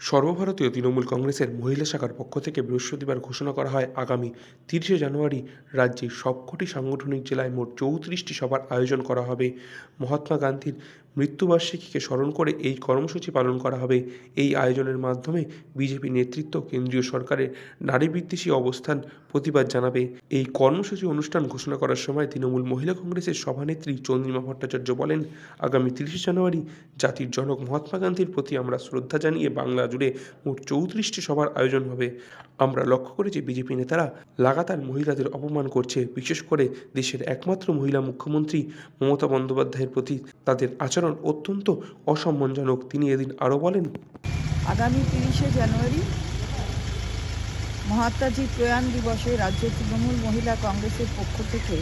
সর্বভারতীয় তৃণমূল কংগ্রেসের মহিলা শাখার পক্ষ থেকে বৃহস্পতিবার ঘোষণা করা হয়, আগামী তিরিশে জানুয়ারি রাজ্যের সবকটি সাংগঠনিক জেলায় মোট চৌত্রিশটি সভার আয়োজন করা হবে। মহাত্মা গান্ধীর মৃত্যুবার্ষিকীকে স্মরণ করে এই কর্মসূচি পালন করা হবে। এই আয়োজনের মাধ্যমে বিজেপি নেতৃত্ব, কেন্দ্রীয় সরকারের নারী বিদ্বেষী অবস্থান প্রতিবাদ জানাবে। এই কর্মসূচি অনুষ্ঠান ঘোষণা করার সময় তৃণমূল মহিলা কংগ্রেসের সভানেত্রী চন্দ্রিমা ভট্টাচার্য বলেন, আগামী তিরিশে জানুয়ারি জাতির জনক মহাত্মা গান্ধীর প্রতি আমরা শ্রদ্ধা জানিয়ে বাংলা জুড়ে মোট চৌত্রিশটি সভার আয়োজন হবে। আমরা লক্ষ্য করেছি বিজেপি নেতারা লাগাতার মহিলাদের অপমান করছে। বিশেষ করে দেশের একমাত্র মহিলা মুখ্যমন্ত্রী মমতা বন্দ্যোপাধ্যায়ের প্রতি তাদের আচরণ অত্যন্ত অসম্মানজনক, তিনি এদিন আরও বলেন। আগামী তিরিশে জানুয়ারি মহাত্মাজি প্রয়াণ দিবসে রাজ্য তৃণমূল মহিলা কংগ্রেসের পক্ষ থেকে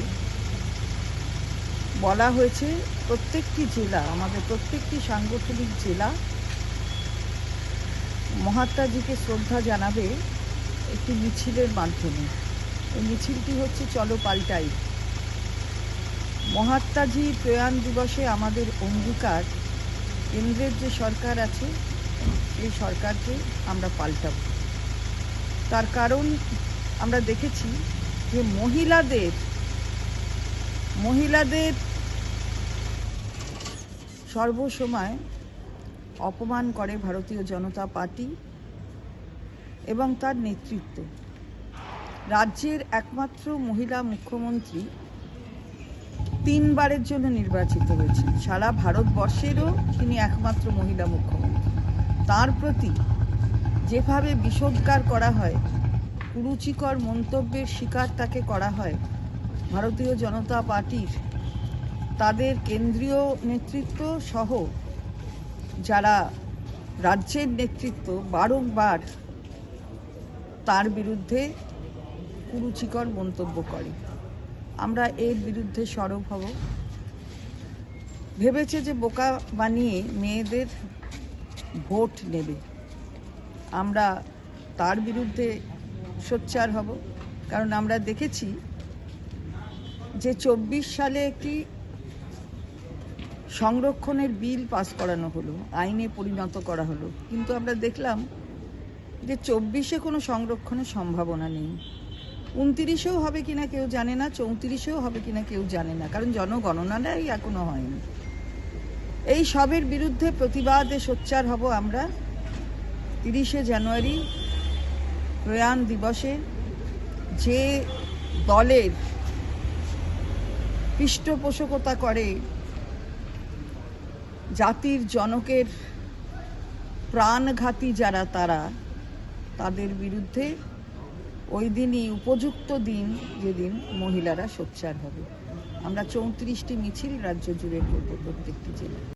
বলা হয়েছে, প্রত্যেকটি জেলা, আমাদের প্রত্যেকটি সাংগঠনিক জেলা মহাত্মাজিকে শ্রদ্ধা জানাবে একটি মিছিলের মাধ্যমে। এই মিছিলটি হচ্ছে চলো পাল্টাই। মহাত্মাজি প্রয়াণ দিবসে আমাদের অঙ্গীকার কেন্দ্রের যে সরকার আছে এই সরকারকে আমরা পাল্টাব। তার কারণ আমরা দেখেছি যে মহিলাদের মহিলাদের সর্বসময় অপমান করে ভারতীয় জনতা পার্টি এবং তার নেতৃত্ব। রাজ্যের একমাত্র মহিলা মুখ্যমন্ত্রী তিনবারের জন্য নির্বাচিত হয়েছেন। সারা ভারতবর্ষেরও তিনি একমাত্র মহিলা মুখ্যমন্ত্রী। তার প্রতি যেভাবে বিষোদ্গার করা হয়, কুরুচিকর মন্তব্যের শিকার তাকে করা হয়, ভারতীয় জনতা পার্টির তাদের কেন্দ্রীয় নেতৃত্ব সহ যারা রাজ্যের নেতৃত্ব বারংবার তার বিরুদ্ধে কুরুচিকর মন্তব্য করে। আমরা এর বিরুদ্ধে সরব হব। ভেবেছে যে বোকা বানিয়ে মেয়েদের ভোট নেবে। আমরা তার বিরুদ্ধে সোচ্চার হব। কারণ আমরা দেখেছি যে চব্বিশ সালে একটি সংরক্ষণের বিল পাস করানো হলো, আইনে পরিণত করা হলো। কিন্তু আমরা দেখলাম যে চব্বিশে কোনো সংরক্ষণের সম্ভাবনা নেই। উনতিরিশেও হবে কিনা কেউ জানে না, চৌত্রিশেও হবে কিনা কেউ জানে না, কারণ জনগণনাটাই এখনও হয়নি। এই সবের বিরুদ্ধে প্রতিবাদে সোচ্চার হব আমরা। তিরিশে জানুয়ারি, প্রয়াণ দিবসে যে দলের পৃষ্ঠপোষকতা করে জাতির জনকের প্রাণঘাতী যারা তারা, তাদের বিরুদ্ধে ওই দিনই উপযুক্ত দিন যেদিন মহিলারা সোচ্চার হবে। আমরা চৌত্রিশটি মিছিল রাজ্য জুড়ে করব প্রত্যেকটি জেলায়।